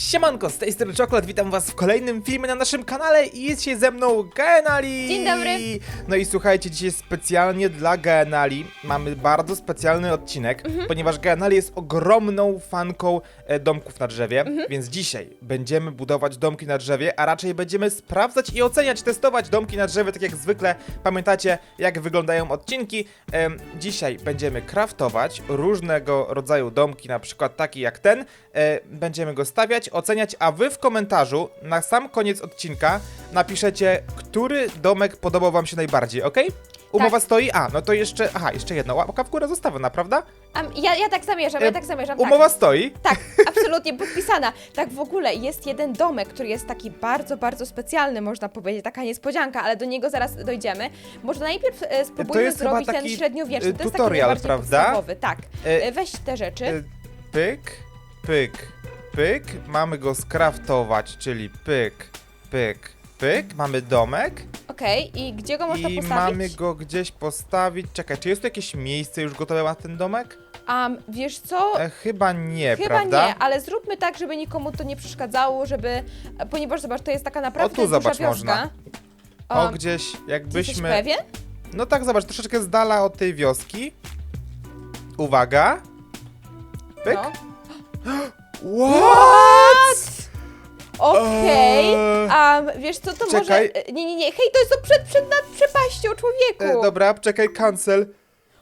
Siemanko, z tej strony Czoklat, witam was w kolejnym filmie na naszym kanale i jest się ze mną Genali! Dzień dobry. No i słuchajcie, dzisiaj specjalnie dla Genali mamy bardzo specjalny odcinek, Mhm. ponieważ Genali jest ogromną fanką e, domków na drzewie, Mhm. więc dzisiaj będziemy budować domki na drzewie, a raczej będziemy sprawdzać i oceniać, testować domki na drzewie, tak jak zwykle pamiętacie, jak wyglądają odcinki. Em, dzisiaj będziemy craftować różnego rodzaju domki, na przykład taki jak ten, e, będziemy go stawiać, oceniać, a wy w komentarzu na sam koniec odcinka napiszecie, który domek podobał wam się najbardziej, ok? Umowa Tak. stoi? A, no to jeszcze, aha, jeszcze jedna łapka w górę zostawiona, prawda? A, ja, ja tak zamierzam, E, ja tak zamierzam. Umowa Tak, stoi. tak, absolutnie podpisana. Tak w ogóle jest jeden domek, który jest taki bardzo, bardzo specjalny, można powiedzieć, taka niespodzianka, ale do niego zaraz dojdziemy. Może najpierw e, spróbujmy jest chyba zrobić ten taki, średniowieczny, e, to jest tutorial, taki najbardziej prawda? podstawowy. Tak, E, e, weź te rzeczy. E, Pyk, pyk, pyk. Mamy go skraftować, czyli pyk, pyk, pyk. Mamy domek Okej, i gdzie go można i postawić? mamy go gdzieś postawić. Czekaj, czy jest tu jakieś miejsce już gotowe na ten domek? Am, wiesz co? E, chyba nie, Chyba prawda? nie, ale zróbmy tak, żeby nikomu to nie przeszkadzało, żeby. e, Ponieważ zobacz, to jest taka naprawdę tu duża zobacz, wioska. można. O, Am, gdzieś jesteś jakbyśmy... pewien? No tak, zobacz, troszeczkę z dala od tej wioski. Uwaga. Pyk. No. What? Okej. Eee, A wiesz co, to Czekaj. może... e, Nie, nie, nie, hej, to jest to przed, przed nad przepaścią, człowieku. e, dobra, czekaj, cancel.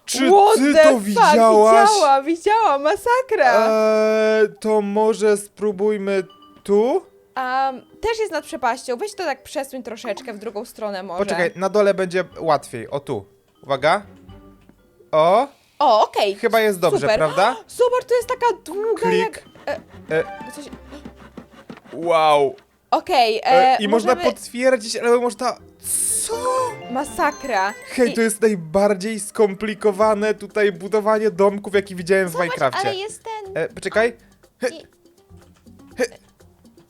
Czy What ty the to fuck? widziałaś? Widziałam, widziałam, masakra. Eee, to może spróbujmy tu? Um, też jest nad przepaścią, weź to tak przesuń troszeczkę w drugą stronę może. Poczekaj, na dole będzie łatwiej. O tu. Uwaga. O, O, okej. chyba jest dobrze, Super. prawda? Zobacz, to jest taka długa jak... Klik. E, coś... wow. Okej, E, e, I można możemy... potwierdzić, ale można... Co? Masakra. Hej, I- to jest najbardziej skomplikowane tutaj budowanie domków, jaki widziałem w Zobacz, Minecrafcie. ale jest ten... E, poczekaj.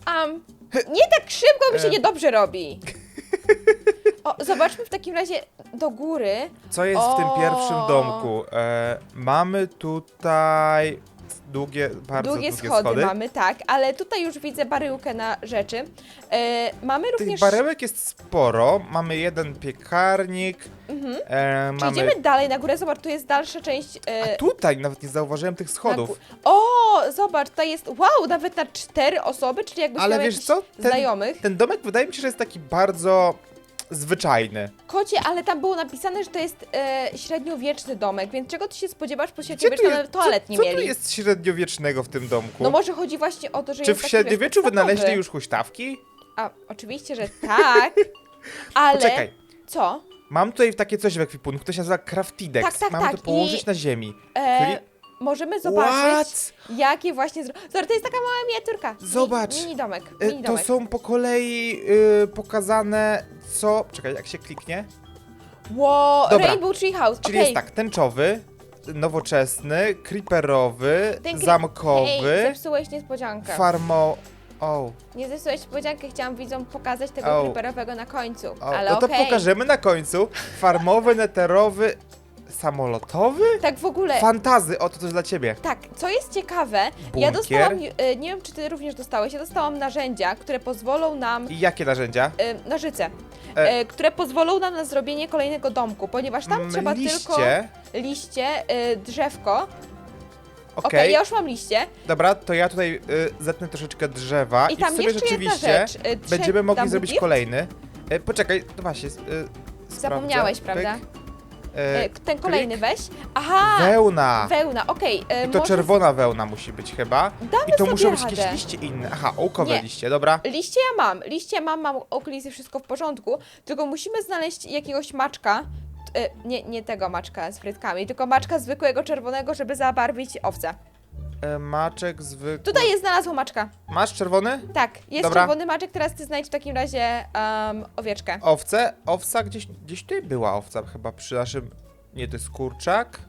Um, nie tak szybko mi się E. niedobrze robi. O, zobaczmy w takim razie do góry. Co jest w tym O. pierwszym domku? E, mamy tutaj długie, bardzo długie, długie, schody, mamy, tak, ale tutaj już widzę baryłkę na rzeczy. E, mamy Tych również. barełek jest sporo. Mamy jeden piekarnik. Mhm. E, Czy mamy... idziemy dalej na górę? Zobacz, tu jest dalsza część. A E, tutaj nawet nie zauważyłem tych na schodów. gó- O, zobacz, tutaj jest. Wow, nawet na cztery osoby, czyli jakbyś Ale miał wiesz jakichś co? Ten, znajomych. ten domek wydaje mi się, że jest taki bardzo zwyczajny. Kocie, ale tam było napisane, że to jest e, średniowieczny domek, więc czego ty się spodziewasz? Po średniowiecznym jest, nawet toalet co, nie co mieli. tu jest średniowiecznego w tym domku? No może chodzi właśnie o to, że Czy jest w taki, wiesz, średniowieczu podstawowy. wynaleźli już huśtawki? A, oczywiście, że tak, ale... Poczekaj, Co? mam tutaj takie coś w ekwipunku, to się nazywa Craftidex. Tak, tak, Mamy tak, to położyć i- na ziemi. E, Klik- możemy zobaczyć, jakie właśnie... Zro... Zobacz, to jest taka mała miniaturka. Mi- Zobacz. Mini domek, E, mini To domek. są po kolei y, pokazane co... Czekaj, jak się kliknie? Wow, Dobra. Rainbow Tree House, Czyli okej. jest tak, tęczowy, nowoczesny, creeperowy, Ten zamkowy, Ej, zepsułeś niespodziankę. farmo... O, Nie zepsułeś niespodziankę, chciałam widzom pokazać tego Au. creeperowego na końcu, o. ale no to okej. pokażemy na końcu. Farmowy, neterowy, samolotowy? Tak w ogóle... Fantazy, o to coś dla ciebie. Tak, co jest ciekawe, ja Bunkier. dostałam, e, nie wiem czy ty również dostałeś, ja dostałam narzędzia, które pozwolą nam, I jakie narzędzia? e, nożyce, E. e, które pozwolą nam na zrobienie kolejnego domku, ponieważ tam Mm, trzeba liście. tylko liście, e, drzewko. Okej, Okej, ja już mam liście. dobra, to ja tutaj y, zetnę troszeczkę drzewa I i, tam sobie jeszcze jedna rzeczywiście rzecz. będziemy mogli zrobić kolejny. E, poczekaj, no właśnie. Y, sprawdzę. Zapomniałeś, Pyk. prawda? E, E, ten kolejny klik. weź. Aha! Wełna! Wełna, okej. e, I to może czerwona wełna musi być chyba. Damy I to sobie muszą być radę. jakieś liście inne. Aha, ołkowe Nie. liście, dobra. Liście ja mam, liście mam, mam okulisy, wszystko w porządku, tylko musimy znaleźć jakiegoś maczka, e, nie, nie tego maczka z frytkami, tylko maczka zwykłego czerwonego, żeby zabarwić owce. E, maczek zwykły. Tutaj jest znalazło maczka. Masz czerwony? Tak, jest Dobra. czerwony maczek, teraz ty znajdź w takim razie um, owieczkę. Owce? Owca gdzieś, gdzieś tutaj była owca chyba przy naszym... Nie, to jest kurczak.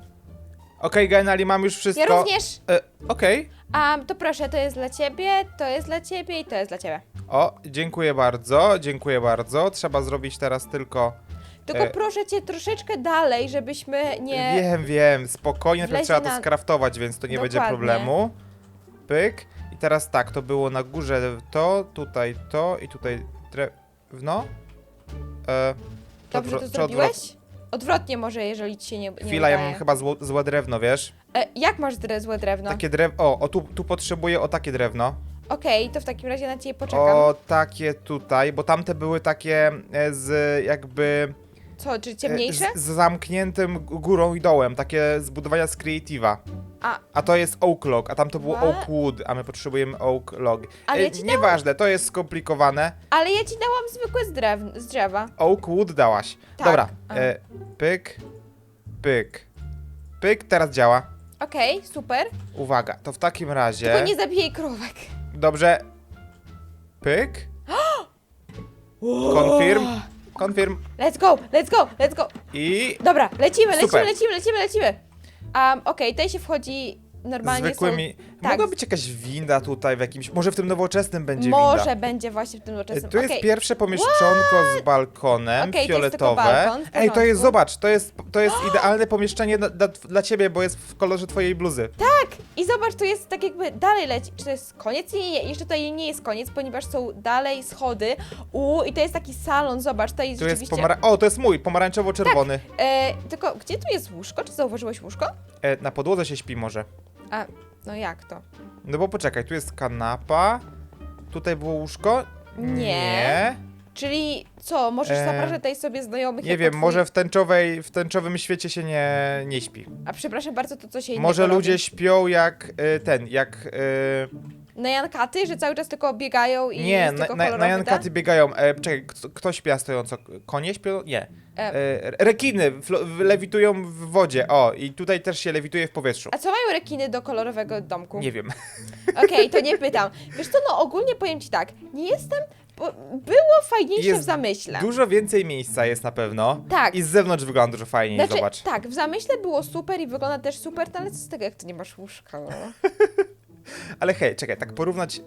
Okej, Gainali, mam już wszystko. Ja również. E, Okej. Um, to proszę, to jest dla ciebie, to jest dla ciebie i to jest dla ciebie. O, dziękuję bardzo, dziękuję bardzo. Trzeba zrobić teraz tylko... Tylko E. proszę cię troszeczkę dalej, żebyśmy nie... Wiem, wiem, spokojnie, najpierw Wlezie trzeba to na- skraftować, więc to nie będzie Dokładnie. problemu. Pyk. I teraz tak, to było na górze to, tutaj to i tutaj drewno. E, czy Dobrze odwro- to czy zrobiłeś? Odwrotnie może, jeżeli ci się nie, nie Chwila, ja udaje. mam chyba zło, złe drewno, wiesz? E, jak masz dre, złe drewno? Takie drewno. O, o tu, tu potrzebuję o takie drewno. Okej, to w takim razie na ciebie poczekam. O takie tutaj, bo tamte były takie e, z jakby. Co, czy e, ciemniejsze? Z, z zamkniętym górą i dołem, takie zbudowania z Creative'a. A, A to jest Oak Log, a tam to było? Oak Wood, a my potrzebujemy Oak Log. Ale E, ja ci Nieważne, to jest skomplikowane. ale ja ci dałam zwykłe z, drew, z drzewa. Oak Wood dałaś. Tak. Dobra, A. e, pyk, pyk, pyk, teraz działa. Okej, super. Uwaga, to w takim razie... Tylko nie zabijaj krówek. Dobrze. Pyk. Confirm. Confirm. Let's go, let's go, let's go. I Dobra, lecimy, Super. lecimy, lecimy, lecimy, lecimy. Um, Okej, tutaj się wchodzi normalnie zwykłymi... tak. Mogła być jakaś winda tutaj w jakimś... Może w tym nowoczesnym są... będzie Może winda. będzie właśnie w tym nowoczesnym. Tu jest Okej, pierwsze pomieszczonko z balkonem, to jest tylko fioletowe. balkon, w Ej, to jest, zobacz, to jest, to jest idealne pomieszczenie dla, dla, ciebie, bo jest w kolorze twojej bluzy. Tak, i zobacz, tu jest tak jakby dalej leci. Czy to jest koniec? Nie, nie, jeszcze tutaj nie jest koniec, ponieważ są dalej schody. U, i to jest taki salon, zobacz, to jest Tu jest rzeczywiście... pomara... O, to jest mój, pomarańczowo-czerwony. E, tylko, gdzie tu jest łóżko? Czy zauważyłeś łóżko? E, na podłodze się śpi może. A, no jak to? No bo poczekaj, tu jest kanapa, tutaj było łóżko. Nie. Czyli co, możesz E, zapraszać tutaj sobie znajomych Nie wiem, twój- może w tęczowej, w tęczowym świecie się nie, nie śpi. A przepraszam bardzo, to co się innego Może robi. ludzie śpią jak y, ten, jak... Y, Na Jankaty, że cały czas tylko biegają i nie, jest na, na, na Jankaty biegają. E, czekaj, kto, kto śpi a stojąco? Konie śpią? Nie. E. E, rekiny flo, lewitują w wodzie. O, i tutaj też się lewituje w powietrzu. A co mają rekiny do kolorowego domku? Nie wiem. Okej, to nie pytam. Wiesz co, no ogólnie powiem ci tak, nie jestem... Bo było fajniejsze Jest w zamyśle. Dużo więcej miejsca jest na pewno. Tak. I z zewnątrz wygląda dużo fajniej, Znaczy, zobacz. tak, w zamyśle było super i wygląda też super, no ale co z tego, jak ty nie masz łóżka? No? Ale hej, czekaj, tak porównać...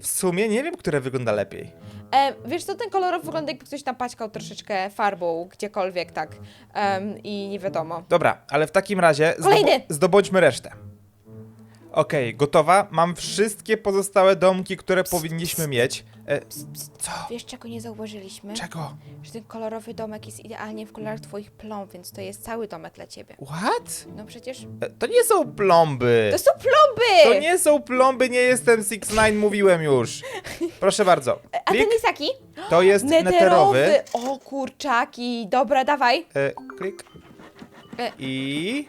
W sumie nie wiem, które wygląda lepiej. E, wiesz co, ten kolorowy wygląda jakby ktoś napaćkał troszeczkę farbą gdziekolwiek, tak. Em, I nie wiadomo. Dobra, ale w takim razie Kolejny! zdobądźmy resztę. Okej, gotowa. Mam wszystkie pozostałe domki, które powinniśmy mieć. E, co? Wiesz czego nie zauważyliśmy? Czego? Że ten kolorowy domek jest idealnie w kolorach twoich plomb, więc to jest cały domek dla ciebie. What? No przecież... E, to nie są plomby. To są plomby! To nie są plomby, nie jestem 6 9 mówiłem już. Proszę bardzo. A ten Klik, jest jaki? to jest neterowy. O kurczaki, dobra, dawaj. E, klik. E. I...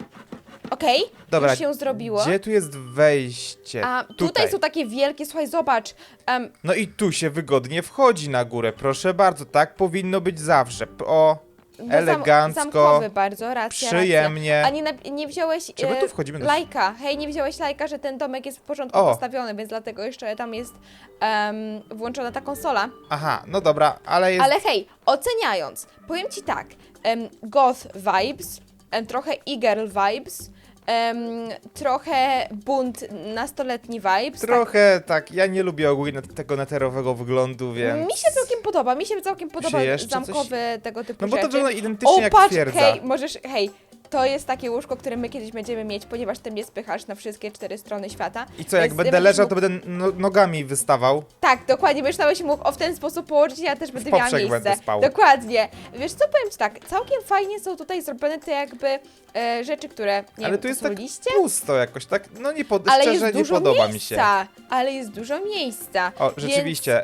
Okej, Dobra, już się zrobiło. Gdzie tu jest wejście? A tutaj. są takie wielkie, słuchaj, zobacz. Em, No i tu się wygodnie wchodzi na górę, proszę bardzo, tak powinno być zawsze. P- O, zam- elegancko, zamkowy bardzo, racja, przyjemnie. Racja. A nie, nap- nie wziąłeś my e, tu wchodzimy do- lajka. Hej, nie wziąłeś lajka, że ten domek jest w porządku O. postawiony, więc dlatego jeszcze tam jest em, włączona ta konsola. Aha, no dobra, ale jest... Ale hej, oceniając, powiem ci tak, em, goth vibes, em, trochę e-girl vibes, em, trochę bunt nastoletni vibes. Trochę tak, ja nie lubię ogólnie tego neterowego wyglądu, tak. więc... Mi się całkiem podoba, mi się całkiem podoba zamkowe tego typu No bo to rzeczy. wygląda identycznie o, jak patrz, twierdza. hej, możesz, hej, to jest takie łóżko, które my kiedyś będziemy mieć, ponieważ ty mnie spychasz na wszystkie cztery strony świata. I co, jak Więc będę będziesz leżał, mógł- to będę no, nogami wystawał. Tak, dokładnie, będziesz nawet się mógł o w ten sposób położyć, ja też będę miała poprzek miejsce. będę spał. Dokładnie. Wiesz co, powiem ci tak, całkiem fajnie są tutaj zrobione te jakby e, rzeczy, które, nie ale wiem, tu jest są tak liście? pusto jakoś, tak, no nie pod... Ale szczerze jest nie dużo podoba mi się. miejsca, ale jest dużo miejsca. O, Więc rzeczywiście,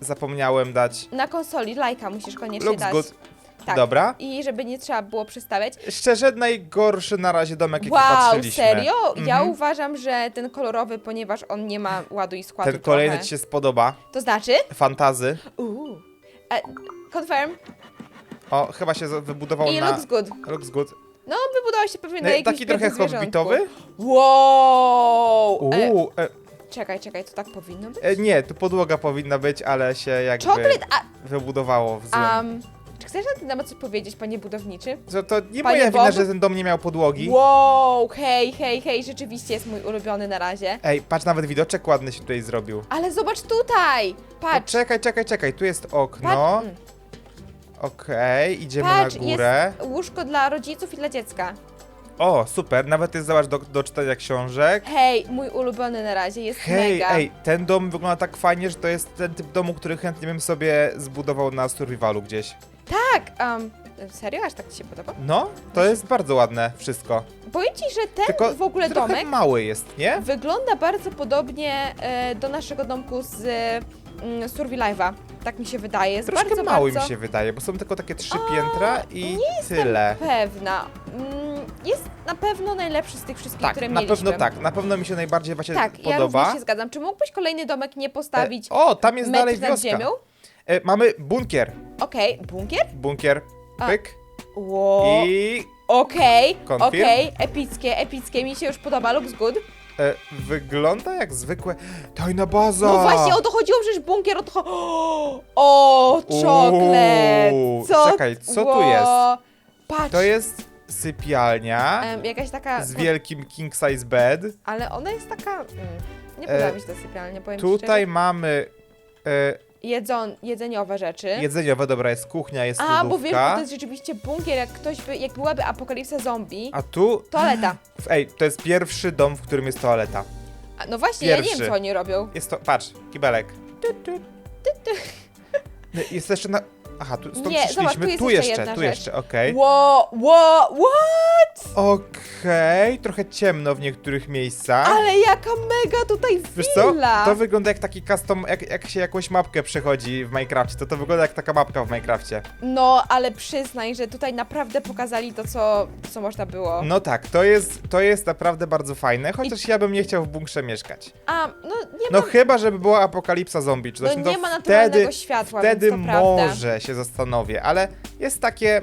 zapomniałem dać. Na konsoli lajka musisz koniecznie Looks dać. good. Tak. Dobra. I żeby nie trzeba było przestawiać. Szczerze, najgorszy na razie domek, jaki Wow, patrzyliśmy. serio? Ja Mhm. uważam, że ten kolorowy, ponieważ on nie ma ładu i składu Ten kolejny trochę. ci się spodoba. To znaczy? Fantazy. Uuu. E, confirm. O, chyba się z- wybudował I na... looks good. Looks good. No, wybudował się pewnie na No, jakimś taki trochę zwierzątku. hobbitowy. Wow! E, Uuu, e, czekaj, czekaj, to tak powinno być? e, nie, tu podłoga powinna być, ale się jakby Chocolate, a... wybudowało w złym. Um, chcesz na ten temat coś powiedzieć, panie budowniczy? To, to nie Panie moja wina, że ten dom nie miał podłogi. Wow, hej, hej, hej, rzeczywiście jest mój ulubiony na razie. Ej, patrz, nawet widoczek ładny się tutaj zrobił. Ale zobacz tutaj! Patrz! czekaj, czekaj, czekaj, tu jest okno. patrz, mm, Okej, idziemy patrz na górę. jest łóżko dla rodziców i dla dziecka. O, super, nawet jest, zobacz, do, do czytania książek. Hej, mój ulubiony na razie jest Hej, mega. ej, ten dom wygląda tak fajnie, że to jest ten typ domu, który chętnie bym sobie zbudował na survivalu gdzieś. Tak, um, serio? Aż tak ci się podoba? No, to jest bardzo ładne wszystko. Powiem ci, że ten Tylko w ogóle trochę domek mały jest, nie? wygląda bardzo podobnie e, do naszego domku z mm, Survivalive'a. Tak mi się wydaje. Jest Troszkę bardzo, mały bardzo... mi się wydaje, bo są tylko takie trzy piętra i tyle. pewna. Mm, jest na pewno najlepszy z tych wszystkich, Tak, które na mieliśmy. pewno tak. Na pewno mi się najbardziej właśnie Tak, ja podoba. również się zgadzam. Czy mógłbyś kolejny domek nie postawić E, o, tam jest dalej nad wioska. ziemią? E, mamy bunkier. Okej, bunkier? Bunkier. A. Pyk. Ło. I Okej, Confirm? okej, epickie, epickie, mi się już podoba, looks good. e, wygląda jak zwykłe. Tajna baza. No właśnie, o to chodziło, przecież bunkier, o to cho- O, czoklet! Uuu, Co? czekaj, co tu Ło. jest? Patrz, To jest sypialnia em, jakaś taka... z wielkim king size bed. Ale ona jest taka... Mm, nie E, podoba mi się ta sypialnia, powiem ci Tutaj mamy e, Jedzon, jedzeniowe rzeczy. jedzeniowe, dobra, jest kuchnia, jest A, bo wiesz, bo lodówka. to jest rzeczywiście bunkier, jak ktoś by, jak byłaby apokalipsa zombie, A tu, toaleta. ej, to jest pierwszy dom, w którym jest toaleta. A, no właśnie, ja nie Pierwszy. wiem, co oni robią. Jest to, patrz, kibelek. No, Jest jeszcze na... Aha, tu, stąd Nie, przyszliśmy. zobacz, tu jest tu jeszcze jeszcze, jedna tu rzecz. jeszcze, okej. Ło, ło, what? Okej, trochę ciemno w niektórych miejscach. Ale jaka mega tutaj Wiesz co? willa! To wygląda jak taki custom, jak, jak się jakąś mapkę przechodzi w Minecrafcie, to to wygląda jak taka mapka w Minecrafcie. No, ale przyznaj, że tutaj naprawdę pokazali to, co, co można było. No tak, to jest, to jest naprawdę bardzo fajne, chociaż ja bym nie chciał w bunkrze mieszkać. A, no nie No ma, chyba, żeby była apokalipsa zombie czy no, coś, no nie to ma naturalnego wtedy, światła, wtedy więc to prawda. może się zastanowię, ale jest takie,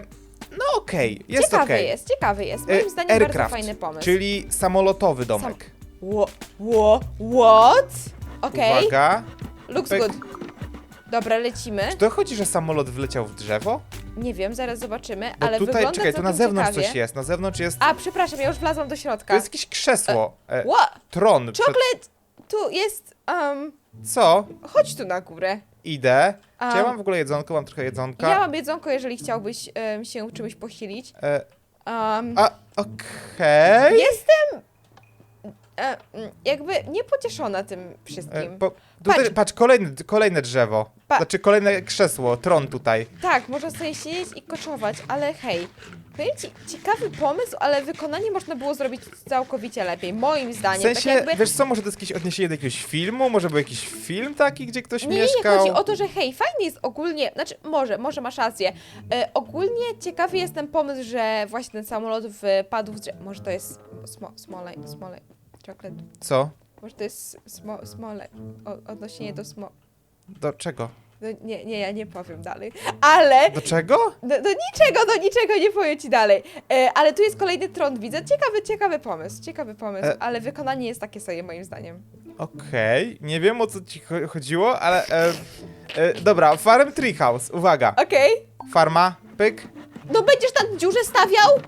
no okej, jest ciekawy okej. jest, ciekawy jest. E, Moim zdaniem bardzo Aircraft, fajny pomysł. Czyli samolotowy domek. Ło, ło, what? Okej, Uwaga, looks Pyk. good. Dobra, lecimy. czy to chodzi, że samolot wleciał w drzewo? Nie wiem, zaraz zobaczymy, Bo ale tutaj, wygląda czekaj, tu na zewnątrz ciekawie. coś jest, na zewnątrz jest, A, przepraszam, ja już wlazłam do to środka. jest jakieś krzesło, e, Ła, tron. przed- czoklet! Tu jest, um, Co? chodź tu na górę. Idę. Czy ja mam w ogóle jedzonko? Mam trochę jedzonka. Ja mam jedzonko, jeżeli chciałbyś em, się czymś posilić. E, Um, a, okej. Jestem e, mm, jakby niepocieszona tym E, wszystkim. po- Tutaj, Patrz. patrz, kolejne, kolejne drzewo. Pa- Znaczy kolejne krzesło, tron tutaj. Tak, można sobie siedzieć i koczować, ale hej, ci, ciekawy pomysł, ale wykonanie można było zrobić całkowicie lepiej, moim W zdaniem. sensie, tak jakby... wiesz co, może to jest jakieś odniesienie do jakiegoś filmu? Może był jakiś film taki, gdzie ktoś Nie, nie, nie, mieszkał? chodzi o to, że hej, fajnie jest ogólnie, znaczy może, może masz rację. E, ogólnie ciekawy jest ten pomysł, że właśnie ten samolot wpadł w drzewo. Może to jest smo, smolej, smolej, czoklet. Co? Może to jest smo, smolej, o, do smo... Do czego? No, nie, nie, ja nie powiem dalej. Ale Do czego? do, do niczego, do niczego nie powiem ci dalej. E, ale tu jest kolejny tron, widzę. Ciekawy, ciekawy pomysł, ciekawy pomysł, E. ale wykonanie jest takie sobie moim zdaniem. Okej, nie wiem o co ci cho- chodziło, ale... E, e, dobra, Farm Treehouse, uwaga. Okej. Farma, pyk. No będziesz tam dziurze stawiał?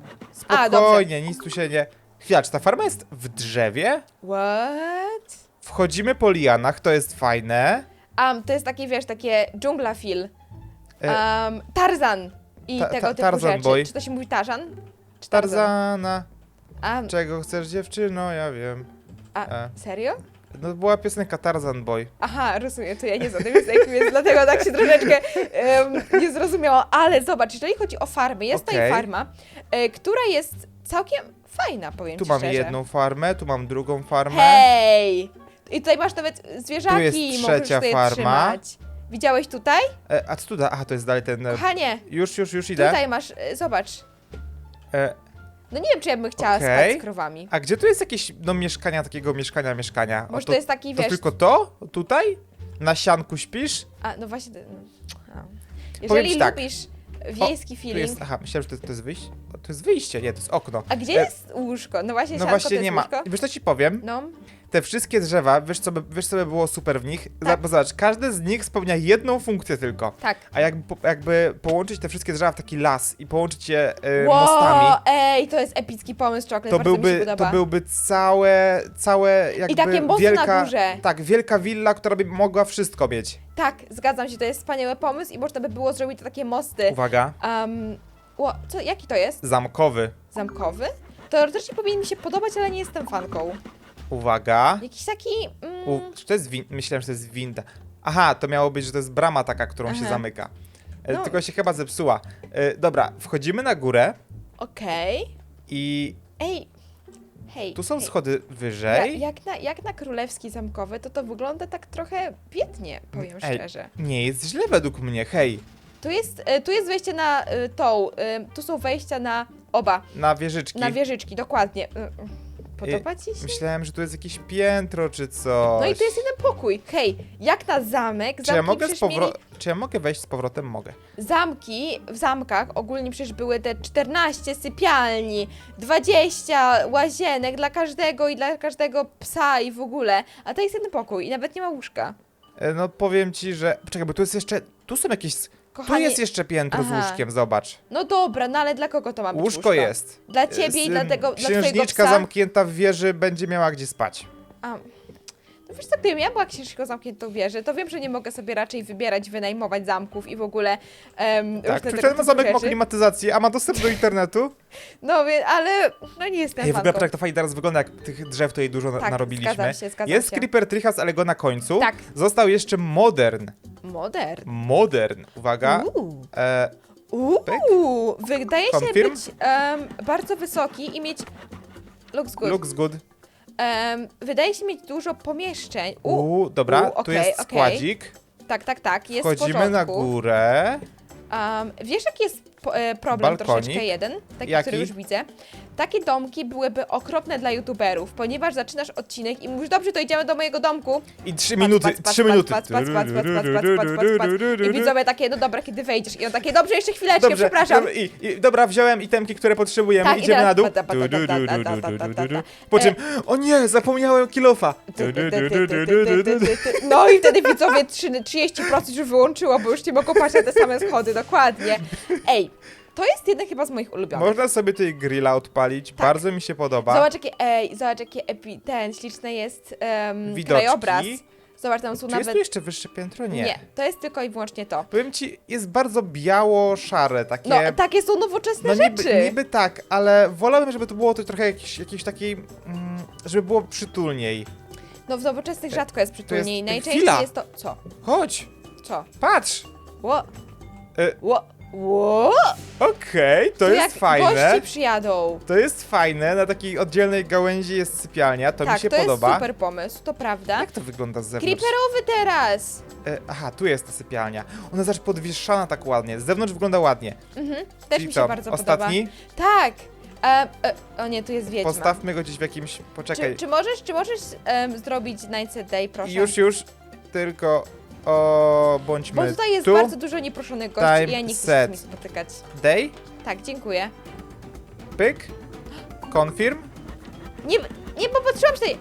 A, dobrze. Spokojnie, nic tu się nie... Chwila, czy ta farma jest w drzewie? What? Wchodzimy po lianach, to jest fajne. Um, to jest takie, wiesz, takie dżungla. E, Um, Tarzan i Ta- tego ta- typu Tarzan rzeczy. boy. Czy to się mówi Tarzan? Czy Tarzan? Tarzana, A, czego chcesz dziewczyno, ja wiem. a E. serio? No była piosenka Tarzan Boy. Aha, rozumiem, to ja nie znam tej piosenki, więc dlatego tak się troszeczkę nie zrozumiałam. Ale zobacz, jeżeli chodzi o farmy, jest Okej. tutaj farma, e, która jest całkiem fajna, powiem Tu ci mam szczerze. jedną farmę, tu mam drugą farmę. Hej! I tutaj masz nawet zwierzaki, Tu jest możesz trzecia tutaj farma. trzymać. Widziałeś tutaj? E, a co tu da? Aha, to jest dalej ten... E, Kochanie, już, już, już idę. tutaj masz, e, zobacz. E, No nie wiem, czy ja bym chciała Okej. spać z krowami. a gdzie tu jest jakieś, no mieszkania, takiego mieszkania, mieszkania? O, Może to, to jest taki, to wiesz... tylko to? Tutaj? Na sianku śpisz? A, no właśnie... No. A. Powiem Jeżeli ci tak. lubisz wiejski Tu feeling... jest, aha, myślałem, że to, to jest wyjście. To jest wyjście, nie, to jest okno. A gdzie E, jest łóżko? No właśnie, No sianko właśnie to jest nie ma. łóżko. Wiesz co ci powiem? No, Te wszystkie drzewa, wiesz co, by, wiesz co by było super w nich? Tak. Za- Zobacz, każdy z nich spełnia jedną funkcję tylko. tak. A jakby, po- jakby połączyć te wszystkie drzewa w taki las i połączyć je y, Wow, mostami, ej, to jest epicki pomysł, Chocolate, to bardzo mi się byłby, podoba. to byłby całe, całe jakby I takie mosty wielka, na górze. Tak, wielka willa, która by mogła wszystko mieć. Tak, zgadzam się, to jest wspaniały pomysł i można by było zrobić to takie mosty. Uwaga, Um, ło, co, jaki to jest? zamkowy. Zamkowy? teoretycznie powinien mi się podobać, ale nie jestem fanką. Uwaga. Jakiś taki... Mm, U, czy to jest win... Myślałem, że to jest winda. Aha, to miało być, że to jest brama taka, którą się Aha. zamyka. E, No. Tylko się chyba zepsuła. E, dobra, wchodzimy na górę Okej. i Ej, hej. tu są hej. schody Ja, wyżej. jak, na, jak na królewski zamkowy, to to wygląda tak trochę biednie, powiem Ej. szczerze. Nie jest źle według mnie, hej. Tu jest, e, tu jest wejście na e, tą, e, tu są wejścia na oba, Na wieżyczki. na wieżyczki, dokładnie. E, e, Podoba ci się? Myślałem, że tu jest jakieś piętro czy coś. No i tu jest jeden pokój. Hej, jak na zamek, Czy zamki ja, mogę z przecież mieli... powro... Czy ja mogę wejść z powrotem? Mogę. Zamki w zamkach ogólnie przecież były te 14 sypialni, 20 łazienek dla każdego i dla każdego psa i w ogóle. A to jest jeden pokój i nawet nie ma łóżka. E, No powiem ci, że... Poczekaj, bo tu jest jeszcze... Tu są jakieś... Tu jest jeszcze piętro z Aha. łóżkiem, zobacz. no dobra, no ale dla kogo to ma być Łóżko jest. Dla ciebie i Z- dla tego, dla twojego Księżniczka psa? zamknięta w wieży będzie miała gdzie spać. A, no wiesz co, gdybym ja była księżniczką zamkniętą w wieży, to wiem, że nie mogę sobie raczej wybierać, wynajmować zamków i w ogóle um, Tak, różne typu zamek ma rzeczy. klimatyzację, a ma dostęp do internetu? No więc, ale no nie jestem Ej, w ogóle fanką. patrz, jak to fajnie teraz wygląda, jak tych drzew tutaj dużo na- Tak, narobiliśmy. zgadzam się, zgadzam jest się. Creeper Treehouse, ale go na końcu. Tak. Został jeszcze Modern. Modern. Modern, uwaga. Uuu. E, Uuu, wydaje się Confirm? być em, bardzo wysoki i mieć. Looks good. looks good. Em, wydaje się mieć dużo pomieszczeń. U, U, dobra, u, tu okej, jest okej. składzik. tak, tak, tak, jest w Wchodzimy na górę. Wiesz, jaki jest po, e, problem Balkonik. troszeczkę jeden, taki, Jaki? który już widzę? Takie domki byłyby okropne dla youtuberów, ponieważ zaczynasz odcinek i mówisz, dobrze, to idziemy do mojego domku. I trzy minuty, trzy minuty. I widzowie takie, no dobra, kiedy wejdziesz. I on takie, dobrze, jeszcze chwileczkę, dobrze, przepraszam. I, i, dobra, wziąłem itemki, które potrzebujemy, tak, idziemy na dół. Po czym, o nie, zapomniałem kilofa. No i wtedy widzowie 30% już wyłączyło, bo już nie mogą patrzeć na te same schody, dokładnie. Ej, to jest jeden chyba z moich ulubionych. Można sobie tutaj grilla odpalić, Tak. bardzo mi się podoba. Zobacz jakie, ej, zobacz jakie epi, ten śliczny jest um, Widoczki. krajobraz. Zobacz, tam są Czy jest nawet... tu jeszcze wyższe piętro? Nie. Nie, to jest tylko i wyłącznie to. Powiem ci, jest bardzo biało-szare, takie... No, takie są nowoczesne no niby, rzeczy. niby tak, ale wolałbym, żeby to było to trochę jakiś, jakiejś takiej, mm, żeby było przytulniej. No w nowoczesnych rzadko jest przytulniej. Najczęściej chwila. jest to... Co? Chodź, Co? patrz! Ło? E. Ło? Ło? Okej, to Tu jest jak fajne. goście przyjadą. To jest fajne, na takiej oddzielnej gałęzi jest sypialnia, to tak, mi się to podoba. jest super pomysł, to prawda. Jak to wygląda z zewnątrz? Creeperowy teraz! E, aha, tu jest ta sypialnia. Ona zaś podwieszana tak ładnie, z zewnątrz wygląda ładnie. Mhm, też Czyli mi się co, bardzo ostatni? podoba. Tak! E, e, o nie, tu jest wiedźma. Postawmy go gdzieś w jakimś, poczekaj. Czy, czy możesz, czy możesz em, zrobić Night Day, proszę? Już, już, tylko o, bądźmy Bo tutaj jest tu. bardzo dużo nieproszonych gości Time i ja nie chcę się set. z nimi spotykać. Day, Tak, dziękuję. pyk, confirm, Nie, nie popatrzyłam się.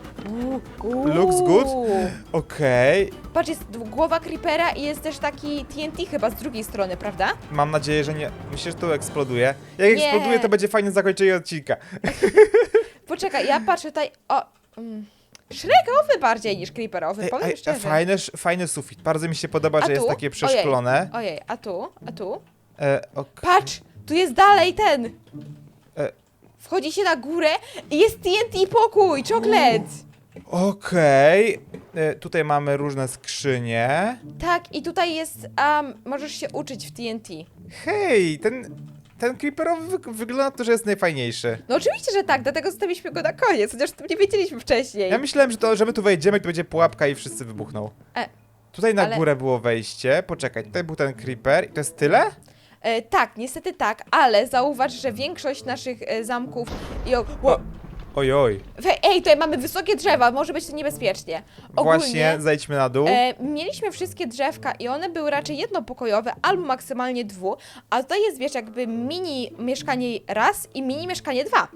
Uuu. Looks good. okej. Patrz, jest d- głowa Creepera i jest też taki TNT chyba z drugiej strony, prawda? Mam nadzieję, że nie, myślę, że tu eksploduje. Jak Nie. eksploduje, to będzie fajne zakończenie odcinka. Poczekaj, ja patrzę tutaj, o... Mm, Shrekowy bardziej niż Creeperowy, Ej, powiem a szczerze. fajny, sz- fajny sufit, bardzo mi się podoba, A że jest tu? takie przeszklone. Ojej, a tu, a tu? E, ok, Patrz, tu jest dalej ten. E. Wchodzi się na górę i jest TNT pokój, czoklet. Okej, e, tutaj mamy różne skrzynie. Tak, i tutaj jest, um, możesz się uczyć w TNT. Hej, ten, ten creeperowy wy wygląda na to, że jest najfajniejszy. No oczywiście, że tak, dlatego zostawiliśmy go na koniec, chociaż nie wiedzieliśmy wcześniej. Ja myślałem, że, to, że my tu wejdziemy i to będzie pułapka i wszyscy wybuchną. E, Tutaj na ale- górę było wejście. Poczekaj, tutaj był ten creeper i to jest tyle? E, tak, niestety tak, ale zauważ, że większość naszych e, zamków i o, o, Oj, oj. we, Ej, tutaj mamy wysokie drzewa, może być to niebezpiecznie. Ogólnie Właśnie, zejdźmy na dół. e, mieliśmy wszystkie drzewka i one były raczej jednopokojowe albo maksymalnie dwu, a tutaj jest, wiesz, jakby mini mieszkanie raz i mini mieszkanie dwa.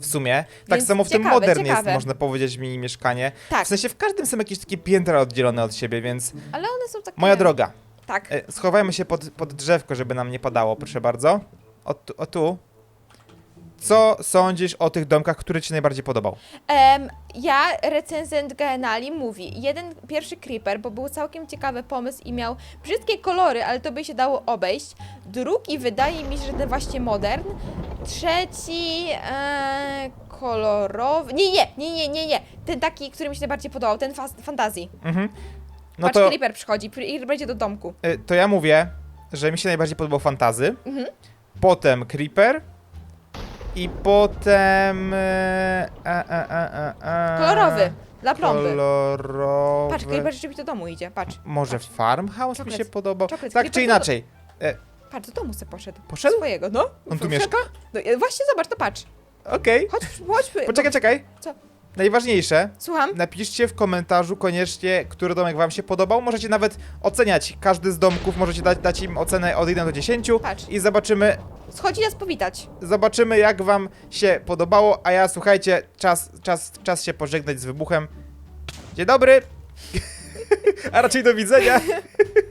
W sumie. Tak Więc samo w tym ciekawe, modern ciekawe. jest, można powiedzieć, mini mieszkanie. Tak, W sensie w każdym są jakieś takie piętra oddzielone od siebie, więc ale one są takie... moja droga. Tak. E, schowajmy się pod, pod drzewko, żeby nam nie padało, proszę bardzo. O, tu- o tu. Co sądzisz o tych domkach, który ci najbardziej podobał? Em, ja, recenzent Gaenali, mówi, jeden pierwszy creeper, bo był całkiem ciekawy pomysł i miał brzydkie kolory, ale to by się dało obejść. Drugi wydaje mi się, że ten właśnie modern Trzeci e, kolorowy. Nie, nie, nie, nie, nie, nie. Ten taki, który mi się najbardziej podobał, ten fas- fantazji. Mhm. No Patrz, to, Creeper przychodzi, Creeper będzie do domku. y, to ja mówię, że mi się najbardziej podobał fantazy, Mhm. potem creeper i potem... E, e, e, e, e, Kolorowy, dla plomby. Kolorowy. Patrz, Creeper rzeczywiście do domu idzie, patrz. Może patrz. farmhouse mi się podobał. Tak czy to- inaczej. Patrz, do domu sobie poszedł. Poszedł? Swojego, no. On tu Wszedł. mieszka? No, e, właśnie zobacz, to patrz. Okej. Chodź, chodź. Poczekaj, czekaj. Co? Najważniejsze, Słucham? napiszcie w komentarzu koniecznie, który domek wam się podobał. Możecie nawet oceniać każdy z domków, możecie dać, dać im ocenę od 1 do 10 Patrz. i zobaczymy, Schodzi nas powitać. zobaczymy jak wam się podobało, a ja słuchajcie, czas, czas, czas się pożegnać z wybuchem. Dzień dobry! a raczej do widzenia.